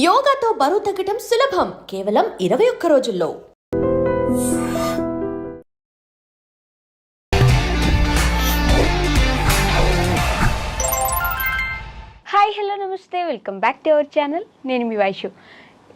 యోగాతో బరువు తగ్గటం సులభం. కేవలం ఇరవై ఒక్క రోజుల్లో. Hi hello namaste. Welcome back to our channel నేను మీ వైషు.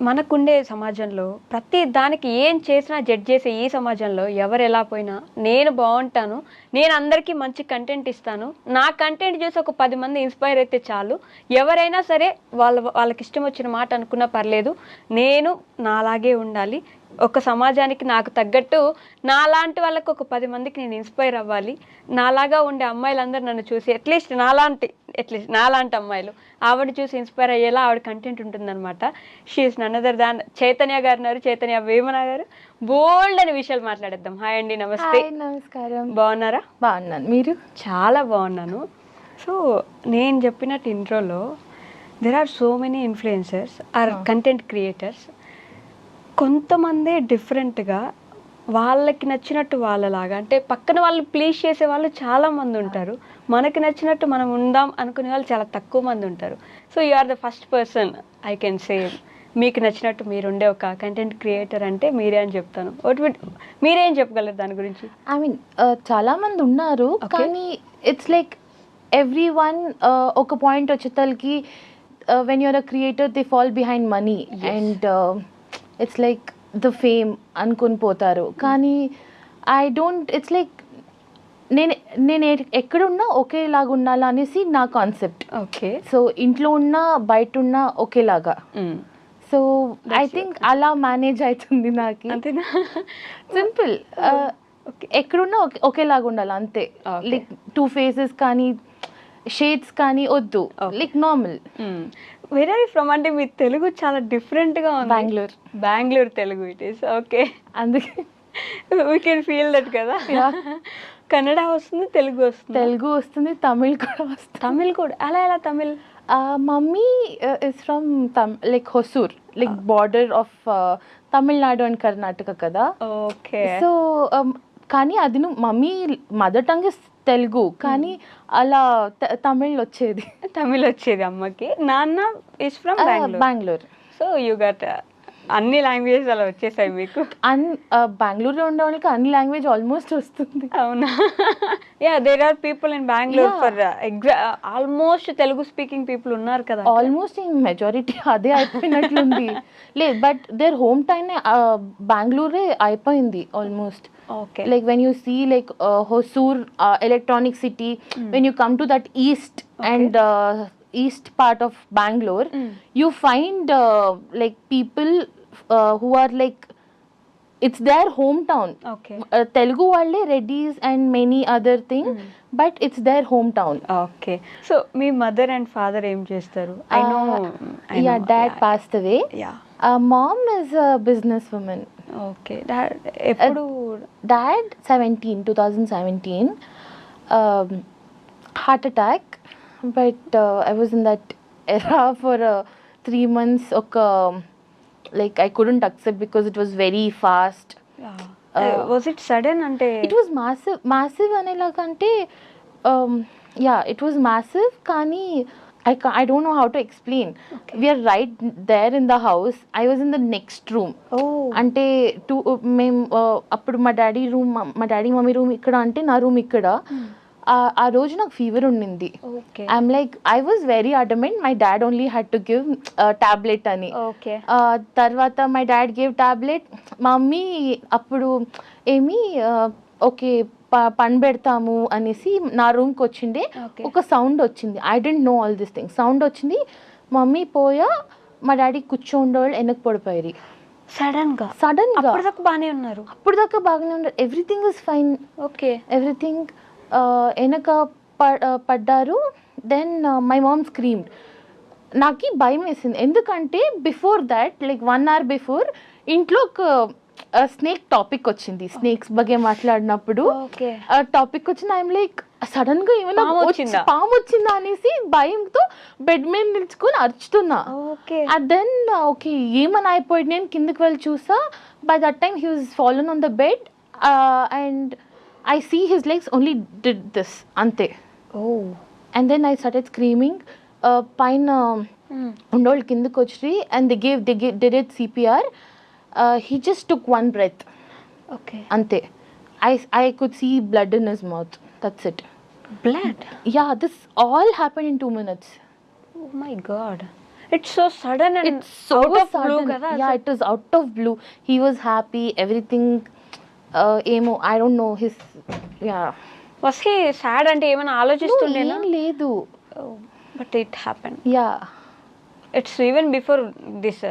మనకుండే సమాజంలో ప్రతి దానికి ఏం చేసినా జడ్జ్ చేసే ఈ సమాజంలో ఎవరు ఎలా పోయినా నేను బాగుంటాను నేను అందరికీ మంచి కంటెంట్ ఇస్తాను. నా కంటెంట్ చూసి ఒక పది మంది ఇన్స్పైర్ అయితే చాలు. ఎవరైనా సరే వాళ్ళ వాళ్ళకి ఇష్టం వచ్చిన మాట అనుకున్నా పర్లేదు. నేను నాలాగే ఉండాలి. ఒక సమాజానికి నాకు తగ్గట్టు నాలాంటి వాళ్ళకి ఒక పది మందికి నేను ఇన్స్పైర్ అవ్వాలి. నాలాగా ఉండే అమ్మాయిలందరూ నన్ను చూసి అట్లీస్ట్ నాలాంటి అట్లీస్ట్ నాలాంటి అమ్మాయిలు ఆవిడ చూసి ఇన్స్పైర్ అయ్యేలా ఆవిడ కంటెంట్ ఉంటుందన్నమాట. షీఈస్ నన్నదర్ దాన్ చైతన్య గారు ఉన్నారు. చైతన్య వేమన గారు. బోల్డ్ అనే విషయాలు మాట్లాడేద్దాం. హాయ్ అండి నమస్తే. నమస్కారం. బాగున్నారా? బాగున్నాను. మీరు? చాలా బాగున్నాను. సో నేను చెప్పినట్టు ఇంట్రోలో there are so many influencers or content creators కొంతమంది డిఫరెంట్గా వాళ్ళకి నచ్చినట్టు వాళ్ళలాగా అంటే పక్కన వాళ్ళు ప్లీజ్ చేసే వాళ్ళు చాలా మంది ఉంటారు. మనకి నచ్చినట్టు మనం ఉందాం అనుకునే వాళ్ళు చాలా తక్కువ మంది ఉంటారు. So you are the first person I can say మీకు నచ్చినట్టు మీరుండే ఒక కంటెంట్ క్రియేటర్ అంటే మీరే అని చెప్తాను. ఒకటి మీరేం చెప్పగలరు దాని గురించి? ఐ మీన్ చాలా మంది ఉన్నారు. కానీ ఇట్స్ లైక్ ఎవ్రీ వన్ ఒక point వచ్చేతలకి when you're a creator they fall behind money and it's like the fame అనుకుని పోతారు. కానీ ఐ డోంట్ ఇట్స్ లైక్ నేను నేను ఎక్కడున్నా ఒకేలాగా ఉండాలా అనేసి నా కాన్సెప్ట్ ఓకే సో ఇంట్లో ఉన్నా బయట ఉన్నా ఒకేలాగా. సో ఐ థింక్ అలా మేనేజ్ అవుతుంది నాకు. అంతేనా సింపుల్ ఎక్కడున్నా ఒకే- ఒకేలాగా ఉండాలి అంతే. లైక్ టూ ఫేసెస్ కానీ షేడ్స్ కానీ వద్దు. Like normal where are from అంటే మీ తెలుగు చాలా డిఫరెంట్గా ఉంది. Bengaluru. Bengaluru Telugu it is okay అందుకే. వీ కెన్ ఫీల్ దట్ కదా. కన్నడ వస్తుంది తెలుగు వస్తుంది. తెలుగు వస్తుంది తమిళ్ కూడా వస్తుంది. తమిళ్ కూడా. అలా ఎలా Tamil? Mummy is from like Hosur like border of Tamil Nadu and Karnataka కదా? ఓకే సో కానీ అది mummy mother tongue is Telugu కానీ అలా తమిళ్ వచ్చేది తమిళ్ వచ్చేది అమ్మకి. నాన్న is from Bengaluru so you got అన్ని లాంగ్వేజెస్ అలా వచ్చేసాయి మీకు? అన్ బెంగళూరులో ఉండే వాళ్ళకి అన్ని లాంగ్వేజ్ ఆల్మోస్ట్ వస్తుంది. అవునా? Yeah there are people in Bengaluru. For exa almost Telugu speaking people ఉన్నారు కదా ఆల్మోస్ట్ ఈ మెజారిటీ అదే అయిపోయినట్లుంది. లేదు బట్ దేర్ హోమ్ టైమ్ బెంగళూరే అయిపోయింది almost okay like when you see like uh, Hosur uh, electronic city when you come to that east and uh, east part of Bangalore Mm. you find uh, like people uh, who are like their hometown. Okay uh, Telugu వాళ్ళే Reddys and many other thing but it's there home town okay so me mother and father ఏం చేస్తారు? I know yeah dad passed away mom is a business woman okay ఎప్పుడు dad 17 2017 um, heart attack but uh, i was in that era for uh, three months like I couldn't accept because it was very fast was it అంటే it was massive అనేలాగంటే yeah it was massive కానీ I I don't know how to explain we're right there in the house I was in the next room అంటే two మేము అప్పుడు మా daddy room మా daddy mummy room ఇక్కడ అంటే నా రూమ్ ఇక్కడ. ఆ- రోజు నాకు ఫీవర్ ఉండింది. Okay I'm like I was very adamant my dad only had to give tablet అని. తర్వాత మై డాడ్ గేవ్ టాబ్లెట్ మా మమ్మీ అప్పుడు ఏమి ఓకే పని పెడతాము అనేసి నా రూమ్కి వచ్చిండే. ఒక సౌండ్ వచ్చింది. I didn't know all this thing sound వచ్చింది. మమ్మీ పోయా. మా డాడీ కూర్చోండే వాళ్ళు వెనక్కి పడిపోయారు. సడన్గా? సడన్గా. అప్పటిదాకా బానే ఉన్నారు. అప్పుడు దాకా బాగానే ఉండదు everything is fine okay everything వెనక ప- uh, పడ్డారు దెన్ మై మామ్ స్క్రీమ్డ్ నాకు భయం వేసింది ఎందుకంటే before that like one hour before ఇంట్లో ఒక స్నేక్ టాపిక్ వచ్చింది స్నేక్స్ ಬಗ್ಗೆ మాట్లాడినప్పుడు ఓకే టాపిక్ వచ్చింది ఐఎమ్ లైక్ సడన్ గా ఏమైనా పాము వచ్చి- వచ్చిందా? పాము వచ్చిందా అనేసి భయంతో బెడ్ మీద నిల్చుకొని అరుచుతున్నా ఓకే దెన్ ఓకే ఏమని అయిపోయింది నేను కిందకి వెళ్ళి చూసా by that time he was fallen on the bed and I see his legs only did this అంతే ఓ and then I started screaming పైన ఉండోళ్ళు కిందకి వచ్చి and they gave the did it CPR he just took one breath okay అంతే I I could see blood in his mouth that's it blood yeah this all happen in two minutes oh my god it's so sudden and it's so out of blue sudden. కదా Yeah, it was out of blue. He was happy. Everything. ఏమో I don't know his yeah was he sad అంటే ఏమైనా ఆలోచిస్తుండేనా? ఏం లేదు. But it happen yeah it's even before this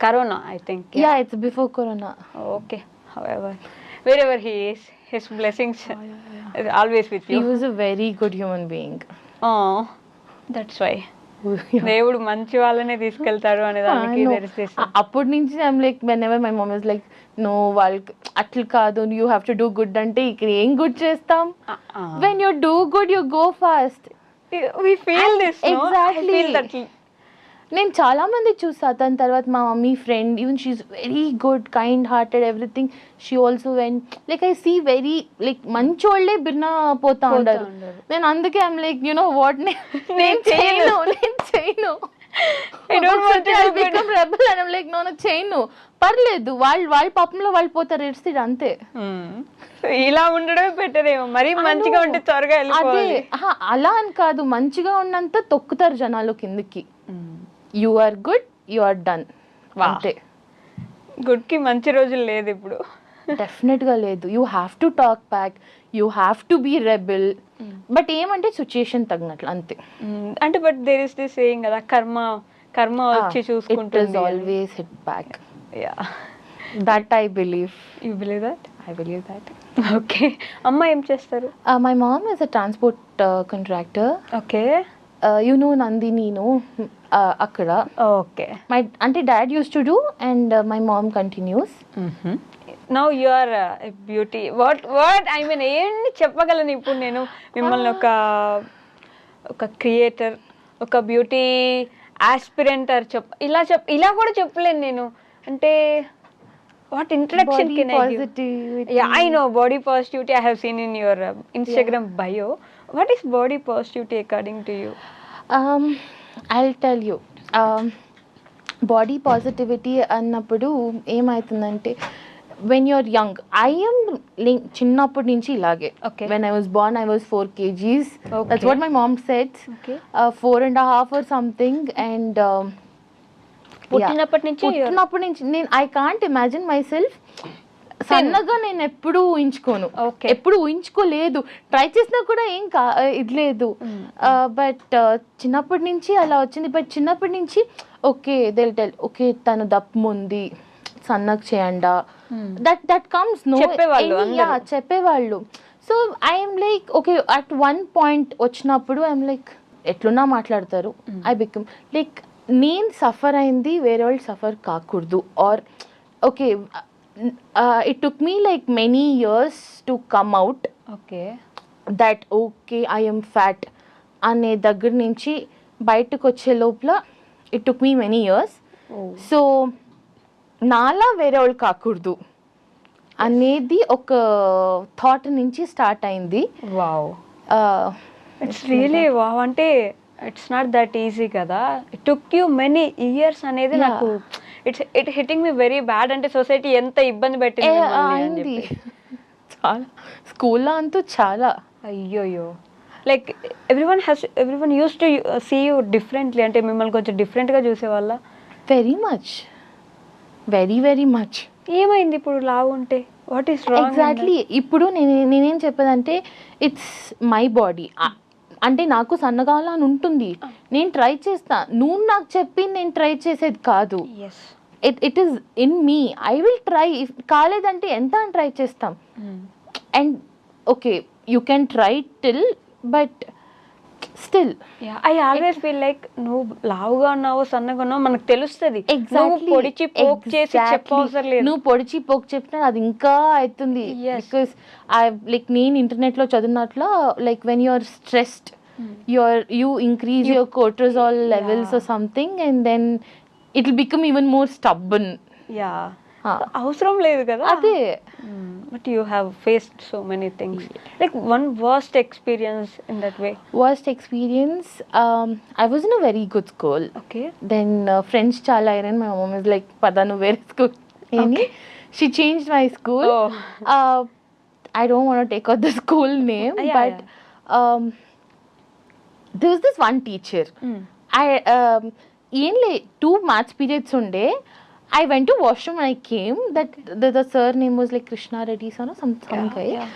corona I think yeah it's before corona okay however wherever he is his blessings always with he was a very good human being that's why దేవుడు మంచి వాళ్ళనే తీసుకెళ్తారు అనే దానికి అప్పటి నుంచి I'm like whenever my mom is like no వాళ్ళకి అట్లా కాదు you have to do good అంటే ఇక్కడ ఏం గుడ్ చేస్తాం? When you do good you go fast we feel this Exactly. Feel that నేను చాలా మంది చూసా. దాని తర్వాత మా mummy friend even she very good kind hearted everything she also when like I see very like మంచి వాళ్ళే భిన్న పోతా ఉండరు. నేను అందుకే I'm like you know what నేను చేయను. నేను చేయను. చేయను. పర్లేదు వాళ్ళు వాళ్ళ పాపంలో వాళ్ళు పోతారు ఇట్స్ అంతే. ఇలా ఉండడమే ఏమో. మరీ మంచిగా ఉంటే త్వరగా అదే అలా అని కాదు. మంచిగా ఉన్నంత తొక్కుతారు జనాలు కిందకి. You are good you are done. అంతే. గుడ్కి మంచి రోజులు లేదు ఇప్పుడు. డెఫినెట్గా లేదు. You have to talk back you have to be rebel. But ఏమంటే సిచ్యుయేషన్ తగినట్లు అంతే. అంటే but there is this saying కదా కర్మ కర్మ వచ్చి చూసుకుంటుంది. Always hit back yeah that I believe you believe that I believe that okay అమ్మ ఏం చేస్తారు? My mom is a transport contractor okay you know Nandini no అక్కడ ఓకే మై అంటే dad used to do and my mom continues now you are beauty what what I mean ఏంటి చెప్పగలను ఇప్పుడు నేను? మిమ్మల్ని ఒక ఒక క్రియేటర్ ఒక బ్యూటీ ఆస్పిరెంటర్ చెప్ ఇలా చెప్ ఇలా కూడా చెప్పలేను నేను. అంటే what introduction can I I know body positivity I have seen in your Instagram bio what is body positivity according to you tell you. Um, body positivity అన్నప్పుడు ఏమవుతుందంటే వెన్ యూఆర్ యంగ్ ఐఎమ్ చిన్నప్పటి నుంచి ఇలాగే Okay. When I was born I was four KGs that's. What my mom Okay. Four and half or something and పుట్టినప్పటి నుంచి పుట్టినప్పటి నుంచి నేను I can't imagine myself సన్నగా నేను ఎప్పుడు ఊహించుకోను. ఎప్పుడు ఊహించుకోలేదు. ట్రై చేసినా కూడా ఏం కా ఇది లేదు. బట్ చిన్నప్పటి నుంచి అలా వచ్చింది. బట్ చిన్నప్పటి నుంచి ఓకే దిల్ టెల్ ఓకే తను దప్పు ఉంది. సన్నగా చేయండా. That that comes no. చెప్పేవాళ్ళు so I'm like okay at one point వచ్చినప్పుడు ఐఎమ్ లైక్ ఎట్లున్నా మాట్లాడతారు. ఐ బికమ్ లైక్ నేను సఫర్ అయింది వేరే వాళ్ళు సఫర్ కాకూడదు. Or okay it took me like many years to come out okay that okay I'm fat అనే దగ్గర నుంచి బయటకు వచ్చే లోపల it took me many years so నాలా వేరే వాళ్ళు కాకూడదు అనేది ఒక థాట్ నుంచి స్టార్ట్ అయింది. వావ్ ఇట్స్ రియలీ వావ్ అంటే ఇట్స్ నాట్ దట్ ఈజీ కదా. It took you many years అనేది. నాకు it's it hitting me very bad అంటే సొసైటీ ఎంత ఇబ్బంది పెట్టింది. చాలా. స్కూల్లో అంతా చాలా. అయ్యోయ్యో. Like everyone has everyone used to see you differently అంటే మిమ్మల్ని కొంచెం డిఫరెంట్గా చూసేవాళ్ళ? Very much very very much ఏమైంది ఇప్పుడు లావు ఉంటే? వాట్ ఈస్ ఎగ్జాక్ట్లీ ఇప్పుడు నేను నేనేం చెప్పేదంటే ఇట్స్ మై బాడీ అంటే నాకు సన్నగాల అని ఉంటుంది. నేను ట్రై చేస్తా. నువ్వు నాకు చెప్పి నేను ట్రై చేసేది కాదు. It it is in me I will try కాలేదంటే ఎంత ట్రై చేస్తాం. And okay you can try till but still I always feel like నువ్వు లావుగా ఉన్నావు సన్నగా ఉన్నావు మనకు తెలుస్తుంది పొడిచి పోక్ చేసి చెప్పవసరం లేదు నువ్వు పొడిచి పోక్ చెప్పినా అది ఇంకా అవుతుంది. బికాస్ ఐ లైక్ నేను ఇంటర్నెట్లో చదివినట్లు like when you're stressed your you increase your cortisol levels Yeah. Something and then it will become even more stubborn yeah. అవసరం లేదు కదా. అదే. But you have faced so many things like one worst experience in that way worst experience I was in a very good school okay then friends చాలా అయిన my mom is like పద నువ్వు వేరే school అని she change my school. I don't want take out the school name but this this one teacher I ఏం లే two maths periods ఉండే I went to washroom I came that the sir name was like Krishna Reddy sir some some Yeah, guy yeah.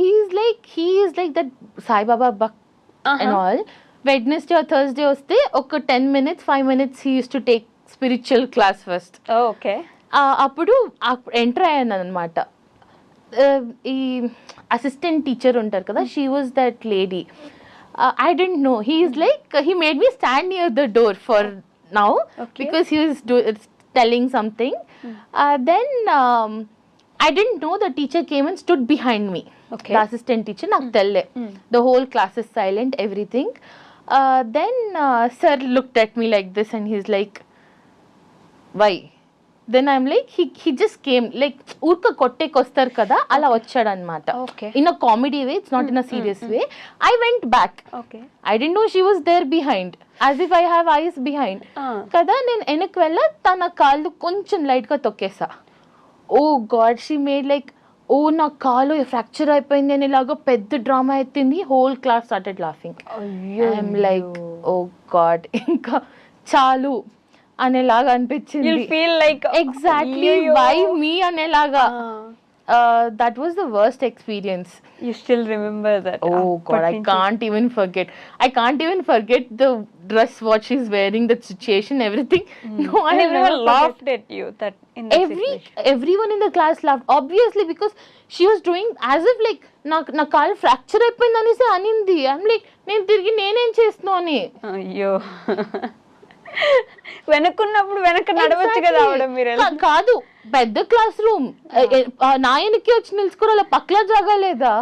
He is like he is like that Sai Baba buck and all Wednesday or Thursday వస్తే ఒక ten minutes five minutes he used to take spiritual class first okay అప్పుడు enter అయ్యాను అనమాట ఈ assistant teacher ఉంటారు కదా she was that lady I didn't know he is like he made me stand near the door for now. Because he telling something. Mm. Uh, then um, I didn't know the teacher came and stood behind me. Okay. The assistant teacher, Naktalle. Mm. Hmm. The whole class is silent, everything. Uh, then uh, sir looked at me like this and he's like, why? Then I'm like he he just came like ఊరిక కొట్టేకి వస్తారు కదా అలా వచ్చాడు అనమాట. In a comedy way it's not in a serious way I went back I didn't know she was there behind as if I have eyes behind. కదా నేను వెనక్కి వెళ్ళ తన కాళ్ళు కొంచెం లైట్గా తొక్కేసా. Oh God she made like oh నా కాలు ఫ్రాక్చర్ అయిపోయింది అని ఇలాగ పెద్ద డ్రామా ఎత్తింది. Whole class started laughing I'm like oh God ఇంకా చాలు. అనేలాగా అనిపించింది feel like exactly why me అనేలాగా Ah. That was the worst experience you still remember that Oh God, I can't even forget. I can't even forget the dress, what she's wearing, the situation, everything. No, I and will everyone never forget. laughed at you that in that Every situation. everyone in the class laughed obviously because she was doing as if like నా నా కాలు fracture అయిపోయింది అనేసి అనింది I'm like నేను తిరిగి నేనేం చేస్తున్నా అని అయ్యో వెనక్కున్నప్పుడు వెనక నడవచ్చు కదా. ఆవిడ మీరు కాదు పెద్ద క్లాస్ రూమ్ నా వెనక్కి వచ్చి నిలుచుకోరు అలా పక్కల జాగా లేదా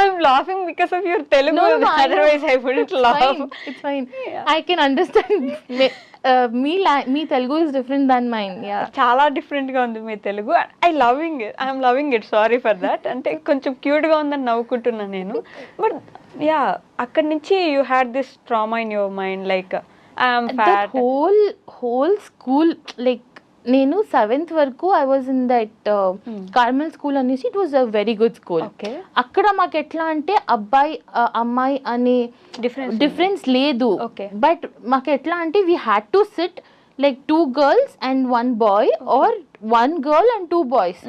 I'm laughing because of your Telugu I. Otherwise I wouldn't laugh it's fine I can understand me me Telugu is different than mine చాలా డిఫరెంట్గా ఉంది మీ Telugu I loving it I'm loving it sorry for that అంటే కొంచెం క్యూట్గా ఉందని నవ్వుకుంటున్నా నేను. But yeah అక్కడి నుంచి you had this trauma in your mind like I'm whole whole school like నేను సెవెంత్ వరకు I was in that Carmel school అనేసి it was a very good school అక్కడ మాకు ఎట్లా అంటే అబ్బాయి అమ్మాయి అనే డిఫరెన్స్ లేదు. బట్ మాకు ఎట్లా అంటే we had to sit like two girls and one boy or one girl and two boys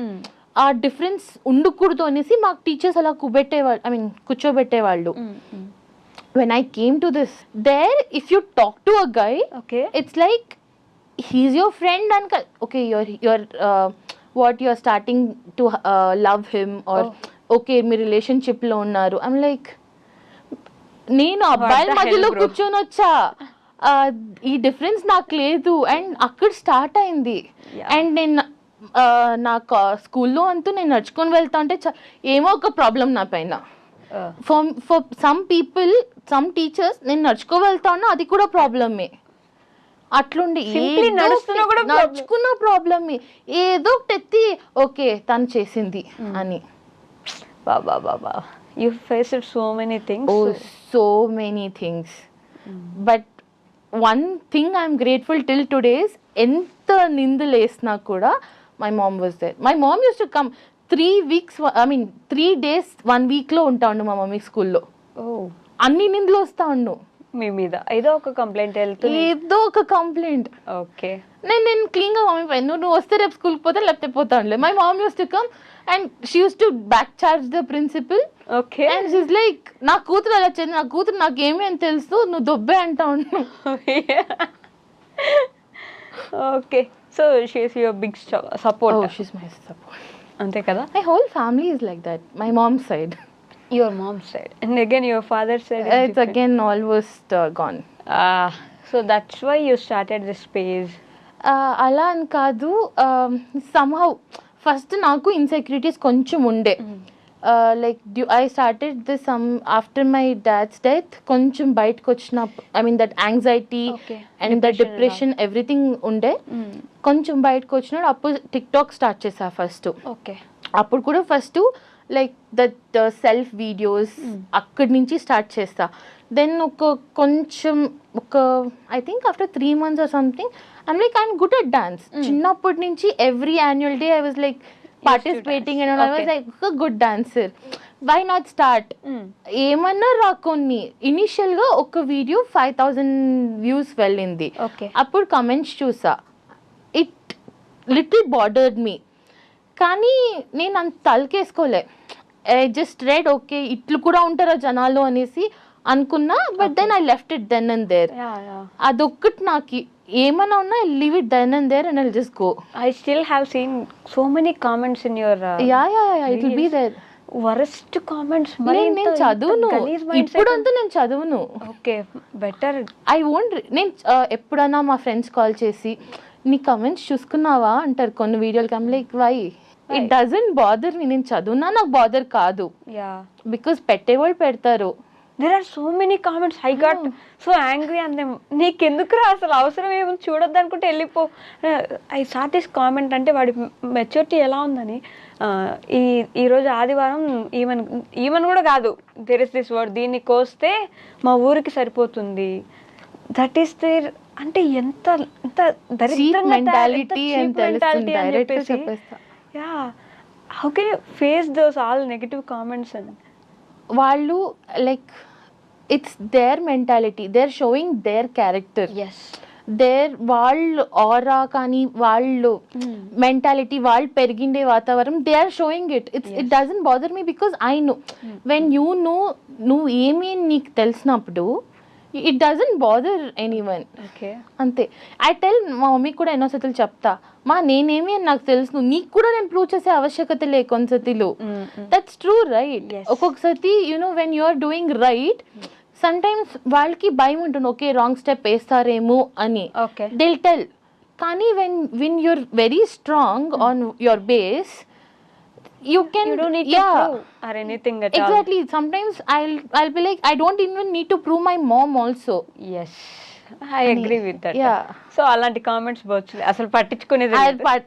ఆ డిఫరెన్స్ ఉండకూడదు అనేసి మాకు టీచర్స్ అలా కుబెట్టేవాళ్ళు I mean కూర్చోబెట్టేవాళ్ళు. When I came to this there if you talk to a guy okay it's ka- okay you're you're uh, what you're starting to uh, love him or Oh. okay మీ రిలేషన్షిప్లో ఉన్నారు. I'm like నేను అబ్బాయిల మధ్యలో? కూర్చొని వచ్చా? ఈ difference నాకు లేదు. అండ్ అక్కడ స్టార్ట్ అయింది. అండ్ నేను uh, నా స్కూల్లో అంతా నేను నడుచుకొని వెళ్తా ఉంటే చ- ఏమో ఒక ప్రాబ్లం నా పైన. For for some people some teachers నేను నడుచుకో వెళ్తా ఉన్నా అది కూడా ప్రాబ్లమే అట్లుండి నడుస్తున్నా కూడా. నడుచుకున్న ప్రాబ్లమే ఏదో ఒకటి ఎత్తి ఓకే తను చేసింది అని. బాబా బాబా you face so many things so many things but one thing I'm grateful till today's ఎంత నిందలు వేసినా కూడా my mom was there my mom used to come three weeks I mean three days one వీక్లో ఉంటా ఉండు మా mummy స్కూల్లో ఓ అన్ని నిందలు వస్తా ఉండు. మీ మీద. ఏదో ఒక కంప్లైంట్ వెళ్తుంది. ఏదో ఒక కంప్లైంట్ ఓకే నేను నేను క్లీన్గా మమ్మీ పైన నువ్వు నువ్వు వస్తే రేపు స్కూల్కి పోతే లేకపోతే పోతానులే. My mom used to come and she used to back charge the principal okay and she's like నా కూతురు అలా చేయండి నా కూతురు నాకేమీ అని తెలుసు నువ్వు దొబ్బే అంటా ఉన్నావు okay so she's your big support she's my support అంతే కదా? My whole family is like that my mom side your mom side and again your father side it's again almost gone so that's why you started this page అలా అని కాదు somehow first నాకు insecurities కొంచెం ఉండే. Like due I started this some after my dad's death కొంచెం బయటకు వచ్చిన I mean that anxiety. And that Depression depression everything ఉండే. కొంచెం బయటకు వచ్చినాడు అప్పుడు టిక్ టాక్ స్టార్ట్ చేసా ఫస్ట్ ఓకే అప్పుడు కూడా first like that self videos అక్కడి నుంచి స్టార్ట్ చేస్తా. దెన్ ఒక కొంచెం ఒక I think after three months or something I'm like I'm good at dance చిన్నప్పటి నుంచి every annual day I was like participating and I was. Like good dancer why not start ఏమన్నా రా కొన్ని. ఇనిషియల్గా ఒక వీడియో ఫైవ్ థౌజండ్ వ్యూస్ వెళ్ళింది. Okay అప్పుడు comments చూసా. ఇట్ లిటిల్ బార్డర్డ్ మీ కానీ నేను అంత తలకేసుకోలే. జస్ట్ రెడ్ ఓకే ఇట్లు కూడా ఉంటారా జనాలు అనేసి అనుకున్నా but then I left it then and there అదొక్కటి నాకు ఏమన్నా ఉన్నా leave it then and there and I just go I still have seen so many comments in your yeah yeah it will be there worst comments నేను చదువును. ఇప్పుడు అంతా నేను చదువును. ఓకే బెటర్ ఐ ఓంట్ నేను ఎప్పుడన్నా మా ఫ్రెండ్స్ కాల్ చేసి నీ కమెంట్స్ చూసుకున్నావా? అంటారు కొన్ని వీడియోలకి. I'm like why it doesn't bother me నేను చదువునా నాకు బాదర్ కాదు. యా బికాస్ పెట్టేవాళ్ళు పెడతారు. There are so many comments I got so angry and them నీకెందుకురా అసలు అవసరం ఏముంది? చూడొద్దు అనుకుంటే వెళ్ళిపో ఐ సాట్ దిస్ కామెంట్ అంటే వాడి మెచ్యూరిటీ ఎలా ఉందని Uh, ఈ ఈరోజు ఆదివారం ఈవెన్ ఈవెన్ కూడా కాదు. దెర్ ఇస్ దిస్ వర్డ్ దీన్ని కోస్తే మా ఊరికి సరిపోతుంది. దట్ ఈస్ దేర్ అంటే ఎంత ఎంత దరిద్రంగా mentality అని తెలుస్తుంది. Yeah how can you face those all negative comments and వాళ్ళు like it's their mentality they're showing their character yes their వాళ్ళు ఆరా కానీ వాళ్ళు మెంటాలిటీ వాళ్ళు పెరిగిండే వాతావరణం they are showing it it's it doesn't bother me because I know when you know నువ్వు ఏమి నీకు తెలిసినప్పుడు it doesn't bother anyone okay అంతే. ఐ టెల్ మా మమ్మీకి కూడా ఎన్నో సతులు చెప్తా మా నేనేమి అని నాకు తెలుసు. నీకు కూడా నేను ప్రూవ్ చేసే ఆవశ్యకత లే కొన్ని సతిలో దట్స్ ట్రూ రైట్ Yes. ఒక్కొక్కసారి you know when you are doing right sometimes వాళ్ళకి భయం ఉంటుంది. ఓకే రాంగ్ స్టెప్ వేస్తారేమో అని. దిల్ టెల్ కానీ when when you're very strong on your base you can You don't need to yeah. prove or anything at all. exactly. Sometimes i'll i'll be like i don't even need to prove my mom also. Yes I agree with that. So అలాంటి comments అసలు పట్టించుకునేది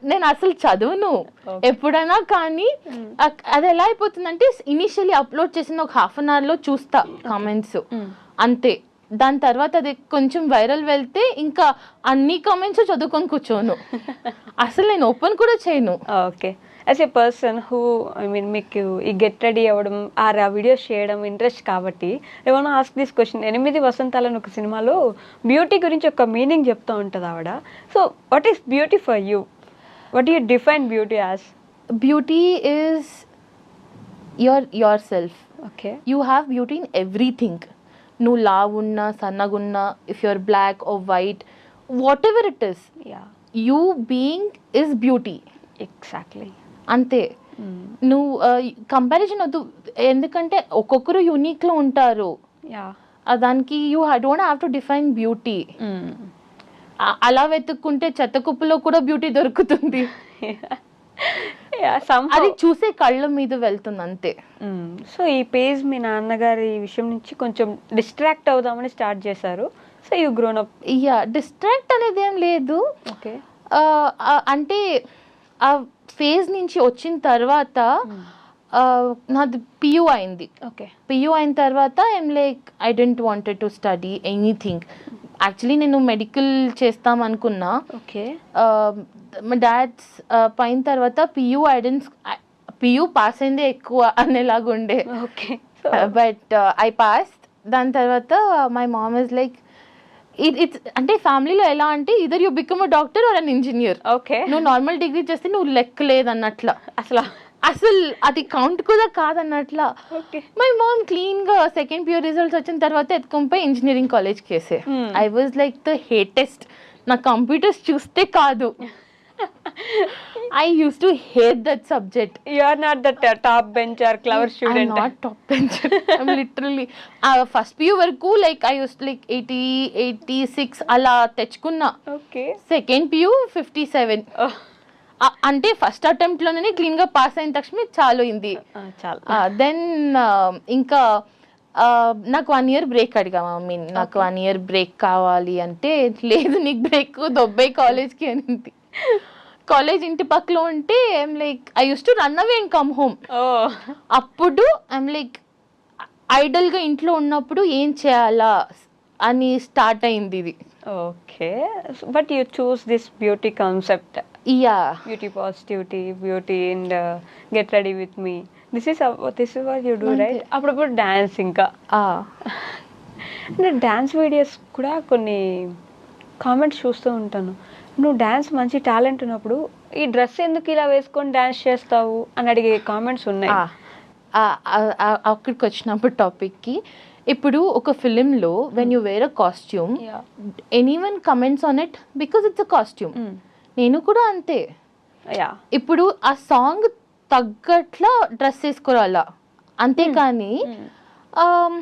నేను అసలు చదువును. ఎప్పుడైనా కానీ అక్- అది ఎలా అయిపోతుందంటే ఇనిషియల్లీ అప్లోడ్ చేసిన ఒక హాఫ్ అన్ అవర్లో చూస్తా కామెంట్స్ Mm. అంతే. దాని తర్వాత అది కొంచెం వైరల్ వెళ్తే ఇంకా అన్ని కామెంట్స్ చదువుకొని కూర్చోను. అసలు నేను ఓపెన్ కూడా చేయను. Okay as a person who I mean మీకు ఈ గెట్ రెడీ అవ్వడం ఆర్ ఆ వీడియోస్ చేయడం ఇంట్రెస్ట్ కాబట్టి ఏమైనా ఆస్క్ దిస్ క్వశ్చన్ ఎనిమిది వసంతాలని ఒక సినిమాలో బ్యూటీ గురించి ఒక మీనింగ్ చెప్తూ ఉంటుంది ఆవిడ. So what is beauty for you what you define beauty as beauty is your your self okay you have beauty in everything నువ్వు లావు ఉన్నా సన్నగున్నా if your black or white whatever it is yeah you being is beauty exactly అంతే. నువ్వు comparison వద్దు. ఎందుకంటే ఒక్కొక్కరు యూనిక్లో ఉంటారు. యా దానికి you don't have to define beauty అలా వెతుక్కుంటే చెత్త కుప్పలో కూడా బ్యూటీ దొరుకుతుంది. అది చూసే కళ్ళ మీద వెళ్తుంది అంతే. సో ఈ పేజ్ మీ నాన్నగారి విషయం నుంచి కొంచెం డిస్ట్రాక్ట్ అవుదామని స్టార్ట్ చేశారు. సో యూ గ్రోన్ అప్ ఇయ్యా డిస్ట్రాక్ట్ అనేది ఏం లేదు. అంటే ఫేజ్ నుంచి వచ్చిన తర్వాత నాది పియూ అయింది. ఓకే. పియూ అయిన తర్వాత I'm like I didn't wanted to study anything actually నేను మెడికల్ చేస్తాం అనుకున్నా. ఓకే. మా డాడ్స్ పైన తర్వాత పియూ ఐడెన్స్ పియూ పాస్ అయిందే ఎక్కువ అనేలాగుండే. ఓకే. బట్ ఐ పాస్ దాని తర్వాత my mom is like it's అంటే ఫ్యామిలీలో ఎలా అంటే either you become a doctor or an engineer okay నువ్వు నార్మల్ డిగ్రీ చేస్తే నువ్వు లెక్క లేదన్నట్ల. అసలు అసలు అది కౌంట్ కూడా కాదన్నట్ల. మై మామ్ క్లీన్గా సెకండ్ ప్యూర్ రిజల్ట్స్ వచ్చిన తర్వాత ఎత్తుకొని ఇంజనీరింగ్ కాలేజ్ కేసే. Hmm. I was like the hatest నా కంప్యూటర్స్ చూస్తే కాదు. I used to hate that subject you are not that top bench or clever student not top bench literally first PU వరకు like I used like eighty eighty six అలా తెచ్చుకున్నా. Okay second PU fifty seven అంటే first అటెంప్ట్లోనే క్లీన్గా pass అయిన తక్షణ చాలు. అయింది చాలా దెన్ ఇంకా నాకు వన్ ఇయర్ బ్రేక్ అడిగా మమ్మీ నాకు వన్ ఇయర్ బ్రేక్ కావాలి అంటే లేదు నీకు బ్రేక్ దొబ్బై కాలేజ్కి అనింది. కాలేజ్ ఇంటి పక్కలో ఉంటే I'm like I used to run away and come home అప్పుడు ఐమ్ లైక్ ఐడల్గా ఇంట్లో ఉన్నప్పుడు ఏం చేయాలా అని స్టార్ట్ అయింది ఇది. Okay. But you choose this beauty concept yeah beauty positivity beauty and get ready with me this is this is what you do right అప్పుడప్పుడు డ్యాన్స్ ఇంకా. అంటే డ్యాన్స్ వీడియోస్ కూడా కొన్ని కామెంట్స్ చూస్తూ ఉంటాను. నువ్వు డ్యాన్స్ మంచి టాలెంట్ ఉన్నప్పుడు ఈ డ్రెస్ ఎందుకు ఇలా వేసుకొని డ్యాన్స్ చేస్తావు? అని అడిగే కామెంట్స్ ఉన్నాయి. అక్కడికి వచ్చినప్పుడు టాపిక్కి ఇప్పుడు ఒక ఫిలింలో when you wear a costume. Anyone comments on it because it's a costume. నేను కూడా అంతే. యా ఇప్పుడు ఆ సాంగ్ తగ్గట్ల డ్రెస్ వేసుకోవాలా అంతేకాని ఆమ్,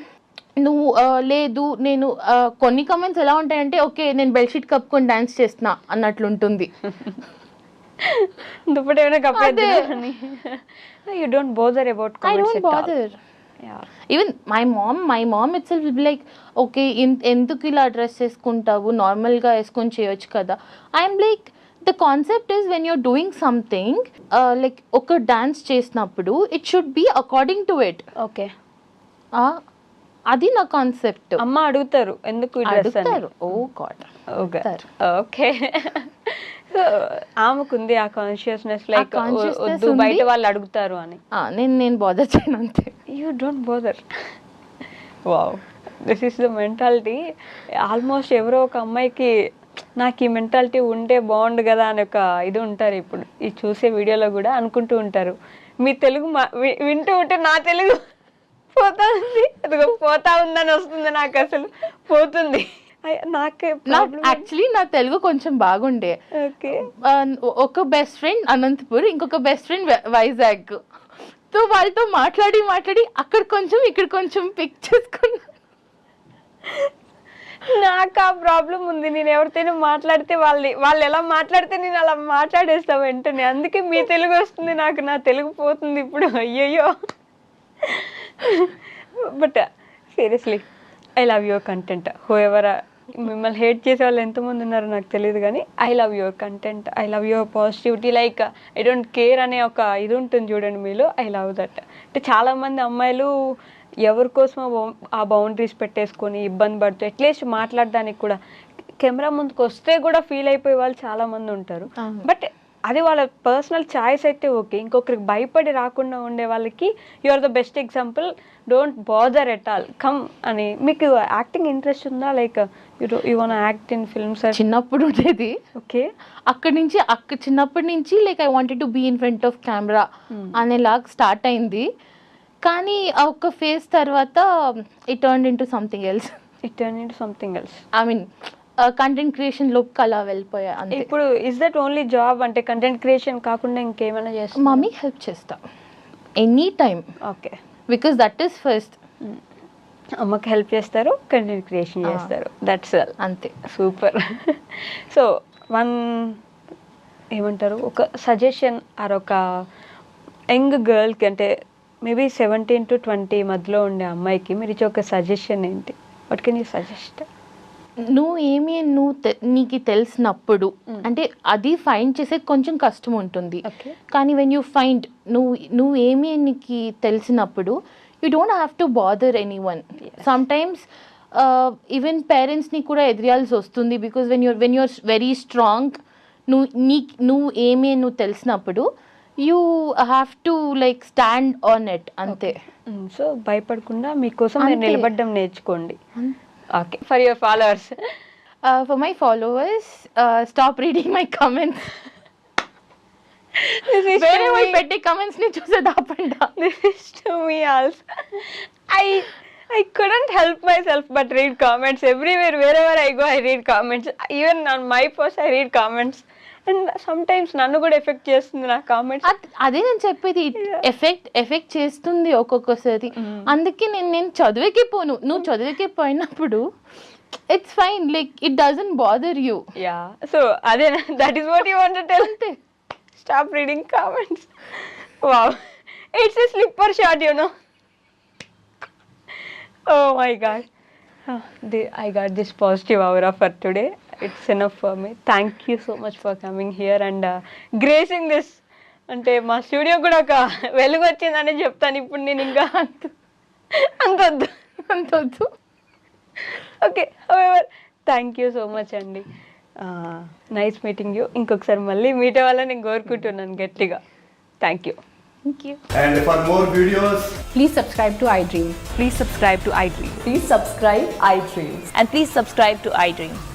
నువ్వు లేదు నేను కొన్ని కమెంట్స్ ఎలా ఉంటాయంటే ఓకే నేను బెడ్షీట్ కప్పుకొని డాన్స్ చేస్తున్నా అన్నట్లు ఉంటుంది దుప్పటి ఏమైనా అదే. కప్పేద్దామని you don't bother about I don't bother yeah even my mom my mom itself like okay ఎందుకు ఇలా డ్రెస్ వేసుకుంటావు నార్మల్గా వేసుకొని చేయొచ్చు కదా. I'm like the concept is when you're doing something like ఒక డాన్స్ చేసినప్పుడు it should be according to it okay అది నా కాన్సెప్ట్ అమ్మ అడుగుతారు ఎందుకు అడుగుతారు. Oh god okay. సో ఆమెకుంది ఆ కాన్షియస్నెస్ లైక్ వద్దు. బయట వాళ్ళు అడుగుతారు అని. నేను నేను బాధ చేయను అంతే. You don't bother wow this is the mentality almost ఎవరో ఒక అమ్మాయికి నాకు ఈ మెంటాలిటీ ఉంటే బాగుండు కదా అని ఒక ఇది ఉంటారు ఇప్పుడు. ఈ చూసే వీడియోలో కూడా అనుకుంటూ ఉంటారు. మీ తెలుగు మా వింటూ ఉంటే నా తెలుగు పోతా ఉంది అదిగో పోతా ఉందని వస్తుంది నాకు అసలు. పోతుంది. నాకే యాక్చువల్లీ నా తెలుగు కొంచెం బాగుండే. ఒక బెస్ట్ ఫ్రెండ్ అనంతపూర్ ఇంకొక బెస్ట్ ఫ్రెండ్ వైజాగ్. సో వాళ్ళతో మాట్లాడి మాట్లాడి అక్కడ కొంచెం ఇక్కడ కొంచెం పిక్ చేసుకున్నా. నాకు ఆ ప్రాబ్లం ఉంది. నేను ఎవరితోనూ మాట్లాడితే వాళ్ళు వాళ్ళు ఎలా మాట్లాడితే నేను అలా మాట్లాడేస్తా వెంటనే. అందుకే మీ తెలుగు వస్తుంది నాకు నా తెలుగు పోతుంది ఇప్పుడు. అయ్యయ్యో. But seriously I love your content whoever మిమ్మల్ని హేట్ చేసే వాళ్ళు ఎంతమంది ఉన్నారో నాకు తెలియదు కానీ I love your content I love your positivity like I don't care అనే ఒక ఇది ఉంటుంది చూడండి మీలో. ఐ లవ్ దట్ అంటే చాలామంది అమ్మాయిలు ఎవరి కోసమో ఆ బౌండరీస్ పెట్టేసుకొని ఇబ్బంది పడుతూ అట్లీస్ట్ మాట్లాడడానికి కూడా కెమెరా ముందుకు వస్తే కూడా ఫీల్ అయిపోయే వాళ్ళు చాలా మంది ఉంటారు. బట్ అది వాళ్ళ పర్సనల్ చాయిస్ అయితే ఓకే ఇంకొకరికి భయపడి రాకుండా ఉండే వాళ్ళకి you are the best example don't bother at all come అని. మీకు యాక్టింగ్ ఇంట్రెస్ట్ ఉందా? Like you want act in films చిన్నప్పుడు ఉండేది. ఓకే అక్కడి నుంచి అక్క చిన్నప్పటి నుంచి like I wanted to be in front of camera అనేలాగా స్టార్ట్ అయింది. కానీ ఆ ఒక్క ఫేజ్ తర్వాత it turn into something else it turn into something else I mean content క్రియేషన్లోకి అలా వెళ్ళిపోయా అంతే. ఇప్పుడు ఇస్ దట్ ఓన్లీ జాబ్ అంటే కంటెంట్ క్రియేషన్ కాకుండా ఇంకేమైనా చేస్తా మమ్మీ హెల్ప్ చేస్తా. Any time okay because that is first అమ్మకి హెల్ప్ చేస్తారు కంటెంట్ క్రియేషన్. చేస్తారు. దట్స్ ఆల్ అంతే. సూపర్ సో వన్ ఏమంటారు? ఒక సజెషన్ ఆర్ ఒక యంగ్ గర్ల్కి అంటే మేబీ సెవెంటీన్ టు ట్వంటీ మధ్యలో ఉండే అమ్మాయికి మీరు ఇచ్చే ఒక సజెషన్ ఏంటి? వాట్ కెన్ యూ సజెస్ట్ నువ్వు ఏమి నువ్వు నీకు తెలిసినప్పుడు అంటే అది ఫైండ్ చేసే కొంచెం కష్టం ఉంటుంది. కానీ వెన్ యూ ఫైండ్ నువ్వు నువ్వు ఏమి నీకు తెలిసినప్పుడు you don't have to bother anyone sometimes even పేరెంట్స్ని కూడా ఎదిరియాల్సి వస్తుంది because when you're when you're very strong నువ్వు నీ నువ్వు ఏమి అని నువ్వు తెలిసినప్పుడు you have to like stand on it అంతే. సో భయపడకుండా మీకోసం Okay. For your followers. Uh, for my followers, uh, stop reading my comments. this is very petty comments, ni choose it up and down. This is to me also. I I couldn't help myself but read comments everywhere. Wherever I go, I read comments. Even on my post, I read comments. And sometimes నన్ను కూడా effect చేస్తుంది నా comments అద్- నేను చెప్పేది effect effect చేస్తుంది ఒక్కొక్కసారి. అందుకే నేను నేను చదివేకే పోను. నువ్వు చదివేకే పోయినప్పుడు it's fine like it doesn't bother you yeah so అదే that is what you want tell అంతే. Stop reading comments wow it's a slipper shot you know oh my god. Ah, the, i got this positive aura for it's enough for me thank you so much for coming here and gracing this అంటే మా studio కూడా ఒక వెలుగు వచ్చిందని చెప్తాను. ఇప్పుడు నేను ఇంకా అంత అంత వద్దు అంత వద్దు okay thank you so much అండి నైస్ మీటింగ్ యూ ఇంకొకసారి మళ్ళీ మీట్ అవ్వాలని నేను కోరుకుంటున్నాను గట్టిగా. Thank you thank you and for more videos please subscribe to iDream please subscribe to iDream please subscribe iDream and please subscribe to iDream